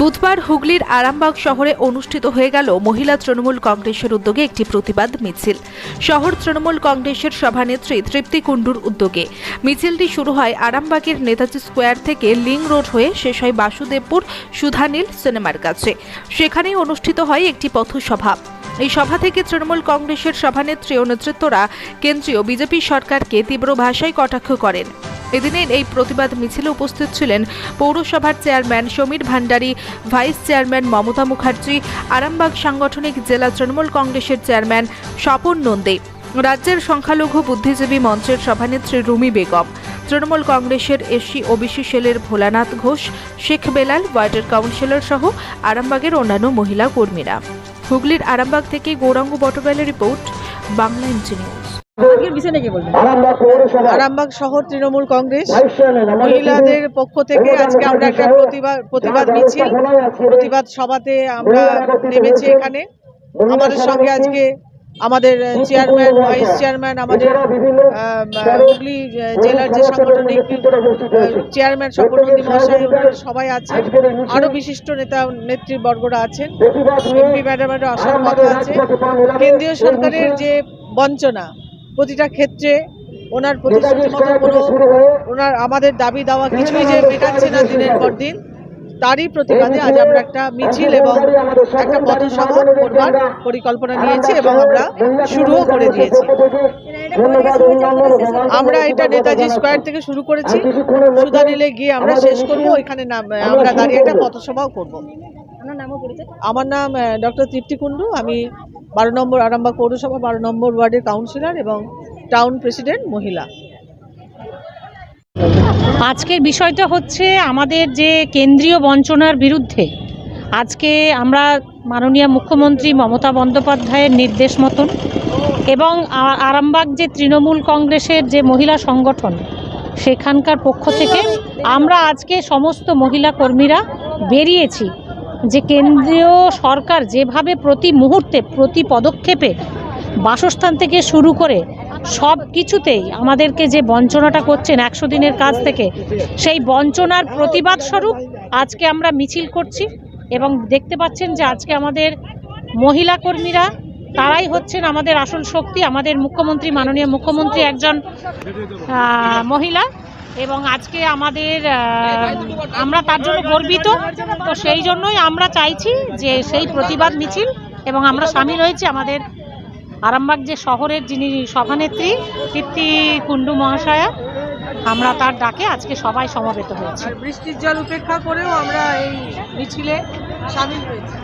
বুধবার হুগলির আরামবাগ শহরে অনুষ্ঠিত হয়ে গেল মহিলা তৃণমূল কংগ্রেসের উদ্যোগে একটি প্রতিবাদ মিছিল। শহর তৃণমূল কংগ্রেসের সভানেত্রী তৃপ্তি কুণ্ডুর উদ্যোগে। মিছিলটি শুরু হয় আরামবাগের নেতাজি স্কোয়ার থেকে লিং রোড হয়ে শেষ হয় বাসুদেবপুর সুধানীল সিনেমার কাছে। সেখানেই অনুষ্ঠিত হয় একটি পথসভা। এই সভা থেকে তৃণমূল কংগ্রেসের সভানেত্রী ও নেতৃত্বরা কেন্দ্রীয় বিজেপি সরকারকে তীব্র ভাষায় কটাক্ষ করেন। এদিনের এই প্রতিবাদ মিছিলে উপস্থিত ছিলেন পৌরসভার chairman Samir Bhandari, vice chairman Mamata Mukherjee, Arambag সাংগঠনিক জেলা তৃণমূল কংগ্রেসের চেয়ারম্যান স্বপন নন্দী, রাজ্যের সংখ্যালঘু বুদ্ধিজীবী মঞ্চের সভানেত্রী রুমি বেগম, তৃণমূল কংগ্রেসের এসসি ওবিসি সেলের ভোলানাথ ঘোষ, শেখ বেলাল, ওয়ার্ডের কাউন্সিলর সহ আরামবাগের অন্যান্য মহিলা কর্মীরা। হুগলির আরামবাগ থেকে গৌরাঙ্গ বটবেলের রিপোর্ট, বাংলা ইঞ্জি আরামবাগ শহর তৃণমূল কংগ্রেস। মহিলাদের পক্ষ থেকে আজকে আমরা একটা প্রতিবাদ প্রতিবাদ মিছিল প্রতিবাদ সভাতে আমরা নেমেছি এখানে। আমাদের সঙ্গে আজকে আমাদের চেয়ারম্যান ভাইস চেয়ারম্যান আমাদের হুগলি জেলার যে সাংগঠনিক চেয়ারম্যান স্বপনন্দী মহাশয় সবাই আছেন। আরও বিশিষ্ট নেতা নেতৃবর্গরা আছেন। এমপি ম্যাডামেরও আসার কথা আছে। কেন্দ্রীয় সরকারের যে বঞ্চনা প্রতিটা ক্ষেত্রে ওনার প্রতিশ্রুতি মতো কোনো ওনার আমাদের দাবি দাওয়া কিছুই যে মেটাচ্ছে না দিনের পর দিন তারই প্রতিবাদে আজ আমরা একটা মিছিল এবং একটা পথসভা করবার পরিকল্পনা নিয়েছি এবং আমরা শুরুও করে দিয়েছি। আমরা এটা নেতাজি স্কোয়ার থেকে শুরু করেছি। সুদানিলে গিয়ে আমরা শেষ করব এখানে নাম আমরা দাঁড়িয়ে একটা পথসভাও করব। আমার নাম ডক্টর তৃপ্তি কুণ্ডু। আমি বারো নম্বর আরামবাগ পৌরসভা বারো নম্বর ওয়ার্ডের কাউন্সিলর এবং টাউন প্রেসিডেন্ট মহিলা। আজকের বিষয়টা হচ্ছে আমাদের যে কেন্দ্রীয় বঞ্চনার বিরুদ্ধে। আজকে আমরা মাননীয় মুখ্যমন্ত্রী মমতা বন্দ্যোপাধ্যায়ের নির্দেশ মতন এবং আরামবাগ যে তৃণমূল কংগ্রেসের যে মহিলা সংগঠন সেখানকার পক্ষ থেকে আমরা আজকে সমস্ত মহিলা কর্মীরা বেরিয়েছি। যে কেন্দ্রীয় সরকার যেভাবে প্রতি মুহূর্তে, প্রতি পদক্ষেপে বাসস্থান থেকে শুরু করে সব কিছুতেই আমাদেরকে যে বঞ্চনাটা করছেন একশো দিনের কাজ থেকে, সেই বঞ্চনার প্রতিবাদ স্বরূপ আজকে আমরা মিছিল করছি এবং দেখতে পাচ্ছেন যে আজকে আমাদের মহিলা কর্মীরা, তারাই হচ্ছেন আমাদের আসল শক্তি, আমাদের মুখ্যমন্ত্রী, মাননীয় মুখ্যমন্ত্রী একজন মহিলা। এবং আজকে আমাদের আমরা তার জন্য গর্বিত। তো সেই জন্যই আমরা চাইছি যে সেই প্রতিবাদ মিছিল এবং আমরা সামিল হয়েছি আমাদের আরামবাগ যে শহরের যিনি সভানেত্রী তৃপ্তি কুণ্ডু মহাশয়া, আমরা তার ডাকে আজকে সবাই সমবেত হয়েছি। বৃষ্টির জল উপেক্ষা করেও আমরা এই মিছিলে সামিল হয়েছি।